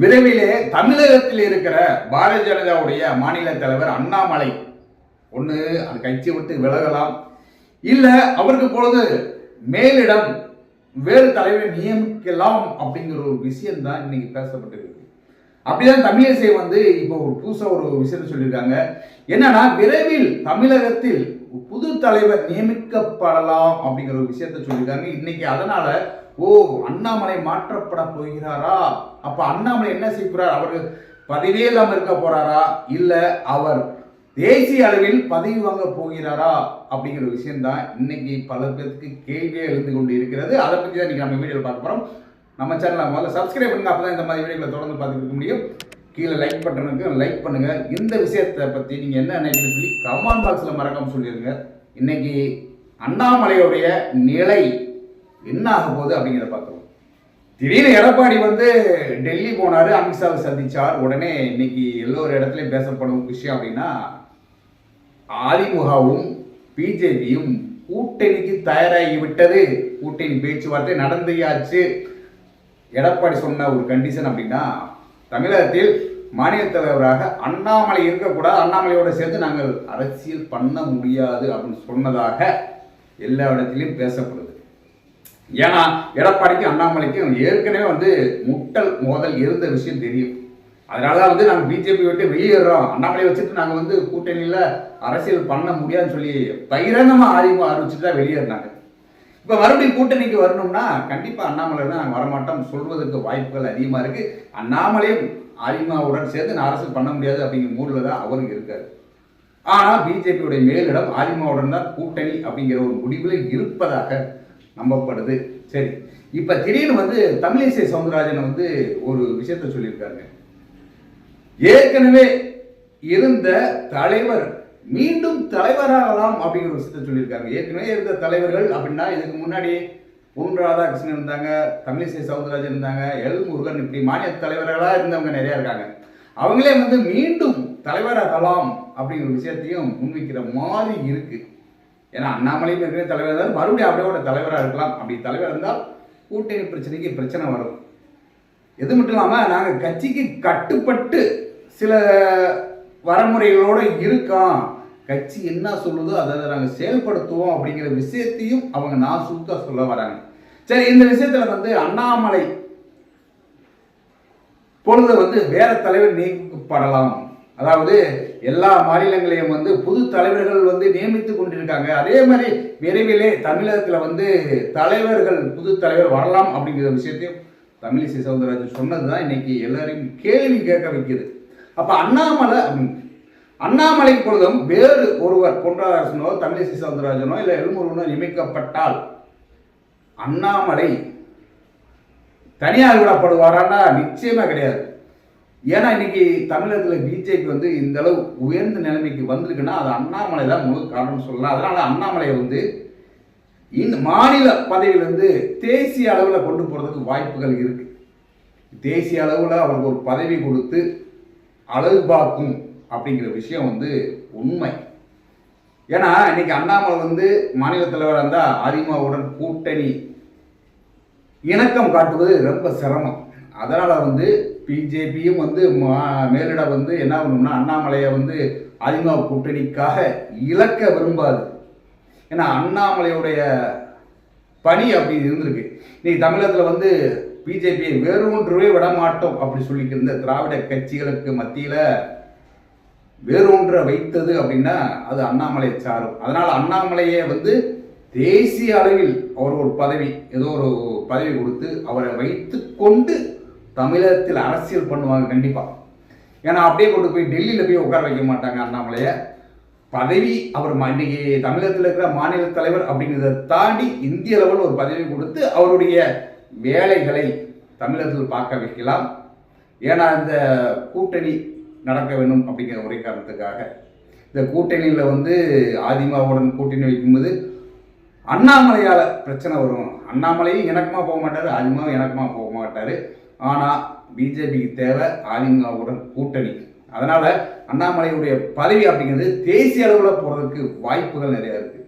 விரைவிலே தமிழகத்தில் இருக்கிற பாரதிய ஜனதாவுடைய மாநில தலைவர் அண்ணாமலை. ஒன்று அந்த கட்சியை விட்டு விலகலாம். இல்லை அவருக்கு பொழுது மேலிடம் வேறு தலைவரை நியமிக்கலாம் அப்படிங்கிற ஒரு விஷயம் தான் இன்னைக்கு பேசப்பட்டிருக்கு. அப்படிதான் தமிழிசை வந்து இப்போ ஒரு புதுசாக ஒரு விஷயம் சொல்லியிருக்காங்க. என்னன்னா விரைவில் தமிழகத்தில் புது தலைவர் நியமிக்கப்படலாம் அப்படிங்கிற ஒரு விஷயத்த சொல்லியிருக்காங்க. இன்னைக்கு அதனால ஓ அண்ணாமலை மாற்றப்பட போகிறாரா? அப்ப அண்ணாமலை என்ன செய்ய போறார்? அவர் பதவியே இல்லாம இருக்க போறாரா? இல்ல அவர் தேசிய அளவில் பதவி வாங்க போகிறாரா? அப்படிங்கிற விஷயம் தான் இன்னைக்கு பல பேருக்கு கேள்வியே எழுந்து கொண்டு இருக்கிறது அதை பற்றி தான் இன்னைக்கு நம்ம வீடியோவில் பார்க்க போறோம். நம்ம சேனலை முதல்ல சப்ஸ்கிரைப் பண்ணுங்க. அப்பதான் இந்த மாதிரி வீடியோக்களை தொடர்ந்து பார்த்துக்க முடியும். கீழே லைக் பட்டனுக்கு லைக் பண்ணுங்க. இந்த விஷயத்தை பத்தி நீங்க என்ன நினைக்கிறீங்கன்னு சொல்லி கமெண்ட் பாக்ஸ்ல மறக்காம சொல்லிருங்க. இன்னைக்கு அண்ணாமலையுடைய நிலை என்ன ஆக போகுது அப்படிங்கிறத பார்க்குறோம். திடீர்னு எடப்பாடி வந்து டெல்லி போனார் அமித்ஷாவை சந்திச்சார். உடனே இன்னைக்கு எல்லோரு இடத்துலையும் பேசப்படும் விஷயம் அப்படின்னா அதிமுகவும் பிஜேபியும் கூட்டணிக்கு தயாராகி விட்டது. கூட்டணி பேச்சுவார்த்தை நடந்தியாச்சு. எடப்பாடி சொன்ன ஒரு கண்டிஷன் அப்படின்னா தமிழகத்தில் மாநில தலைவராக அண்ணாமலை இருக்கக்கூடாது. அண்ணாமலையோட சேர்ந்து நாங்கள் அரசியல் பண்ண முடியாது அப்படின்னு சொன்னதாக எல்லா இடத்திலையும் பேசப்படுது. ஏன்னா எடப்பாடிக்கும் அண்ணாமலைக்கும் ஏற்கனவே வந்து முட்டல் மோதல் இருந்த விஷயம் தெரியும். அதனால தான் வந்து நாங்கள் பிஜேபி விட்டு வெளியேறோம். அண்ணாமலை வச்சுட்டு நாங்கள் வந்து கூட்டணியில் அரசியல் பண்ண முடியாதுன்னு சொல்லி பகிரங்கமாக ஆதிமுக ஆரம்பிச்சுட்டு தான் வெளியேறினாங்க. இப்போ மறுபடியும் கூட்டணிக்கு வரணும்னா கண்டிப்பாக அண்ணாமலை தான் நாங்கள் வரமாட்டோம். சொல்வதற்கு வாய்ப்புகள் அதிகமாக இருக்குது அண்ணாமலையும் அதிமுகவுடன் சேர்ந்து நான் அரசியல் பண்ண முடியாது அப்படிங்கிற மூடில் தான் அவரும் இருக்காரு. ஆனால் பிஜேபியுடைய மேலிடம் அதிமுகவுடன் தான் கூட்டணி அப்படிங்கிற ஒரு முடிவில் இருப்பதாக நம்பப்படுது. சரி. இப்போ திடீர்னு வந்து தமிழிசை சவுந்தரராஜன் வந்து ஒரு விஷயத்த சொல்லியிருக்காங்க. ஏற்கனவே இருந்த தலைவர் மீண்டும் தலைவராகலாம் அப்படிங்கிற விஷயத்த சொல்லியிருக்காங்க. ஏற்கனவே இருந்த தலைவர்கள் அப்படின்னா இதுக்கு முன்னாடி பொன் ராதாகிருஷ்ணன் இருந்தாங்க தமிழிசை சவுந்தரராஜன் இருந்தாங்க எல் முருகன் இப்படி மாநில தலைவர்களாக இருந்தவங்க நிறையா இருக்காங்க. அவங்களே வந்து மீண்டும் தலைவராகலாம் அப்படிங்கிற விஷயத்தையும் முன்வைக்கிற மாதிரி இருக்குது ஏன்னா அண்ணாமலையும் இருக்கிற தலைவர் இருந்தாலும் மறுபடியும் அப்படியோட தலைவராக இருக்கலாம். அப்படி தலைவர் இருந்தால் கூட்டணி பிரச்சனைக்கு பிரச்சனை வரும். இது மட்டும் இல்லாமல் நாங்கள் கட்சிக்கு கட்டுப்பட்டு சில வரமுறைகளோடு இருக்கோம். கட்சி என்ன சொல்லுதோ அதை நாங்கள் செயல்படுத்துவோம் அப்படிங்கிற விஷயத்தையும் அவங்க நான் சுத்த சொல்ல வராங்க. சரி இந்த விஷயத்தில் வந்து அண்ணாமலை பொழுது வந்து வேற தலைவர் நீக்கப்படலாம். அதாவது எல்லா மாநிலங்களையும் வந்து புது தலைவர்கள் வந்து நியமித்து கொண்டிருக்காங்க. அதே மாதிரி விரைவிலே தமிழகத்தில் வந்து தலைவர்கள் புது தலைவர் வரலாம் அப்படிங்கிற விஷயத்தையும் தமிழிசை சவுந்தரராஜன் சொன்னது தான் இன்னைக்கு எல்லாரையும் கேள்வி கேட்க வைக்குது. அப்போ அண்ணாமலை அண்ணாமலை பொழுதும் வேறு ஒருவர் பொன்ராதாசனோ தமிழிசை சவுந்தரராஜனோ இல்லை எழுமுருவனோ நியமிக்கப்பட்டால் அண்ணாமலை தனியார் விடப்படுவாரான்னா நிச்சயமாக கிடையாது. ஏன்னா இன்னைக்கு தமிழகத்தில் பிஜேபி வந்து இந்த அளவு உயர்ந்த நிலைமைக்கு வந்திருக்குன்னா அது அண்ணாமலை தான் முழு காரணம் சொல்லலாம். அதனால அண்ணாமலையை வந்து இந்த மாநில பதவியிலிருந்து தேசிய அளவில் கொண்டு போகிறதுக்கு வாய்ப்புகள் இருக்கு. தேசிய அளவில் அவருக்கு ஒரு பதவி கொடுத்து அழகு பார்க்கும் அப்படிங்கிற விஷயம் வந்து உண்மை. ஏன்னா இன்னைக்கு அண்ணாமலை வந்து மாநில தலைவராக இருந்தால் அதிமுகவுடன் கூட்டணி இணக்கம் காட்டுவது ரொம்ப சிரமம். அதனால் வந்து பிஜேபியும் வந்து மேலிட வந்து என்ன பண்ணணும்னா அண்ணாமலையை வந்து அதிமுக கூட்டணிக்காக இழக்க விரும்பாது. ஏன்னா அண்ணாமலையுடைய பணி அப்படி இருந்திருக்கு. இன்னைக்கு தமிழகத்தில் வந்து பிஜேபியை வேறொன்றுவே விட மாட்டோம் அப்படி சொல்லிக்கிருந்த திராவிட கட்சிகளுக்கு மத்தியில் வேரூன்ற வைத்தது அப்படின்னா அது அண்ணாமலை சாரும். அதனால் அண்ணாமலையை வந்து தேசிய அளவில் அவர் ஒரு பதவி ஏதோ ஒரு பதவி கொடுத்து அவரை வைத்து கொண்டு தமிழகத்தில் அரசியல் பண்ணுவாங்க கண்டிப்பாக ஏன்னா அப்படியே கொண்டு போய் டெல்லியில் போய் உட்கார வைக்க மாட்டாங்க அண்ணாமலையை. பதவி அவர் இன்னைக்கு தமிழகத்தில் இருக்கிற மாநில தலைவர் அப்படிங்கிறத தாண்டி இந்திய லெவலில் ஒரு பதவி கொடுத்து அவருடைய வேலைகளை தமிழகத்தில் பார்க்க வைக்கலாம். ஏன்னா இந்த கூட்டணி நடக்க வேண்டும் அப்படிங்கிற ஒரே காரணத்துக்காக. இந்த கூட்டணியில் வந்து அதிமுகவுடன் கூட்டணி வைக்கும்போது அண்ணாமலையால் பிரச்சனை வரும். அண்ணாமலையும் எனக்குமா போக மாட்டார் அதிமுகவும் எனக்குமா போக மாட்டார். ஆனால் பிஜேபிக்கு தேவை அதிமுகவுடன் கூட்டணி. அதனால் அண்ணாமலையுடைய பதவி அப்படிங்கிறது தேசிய அளவில் போகிறதுக்கு வாய்ப்புகள் நிறையா இருக்குது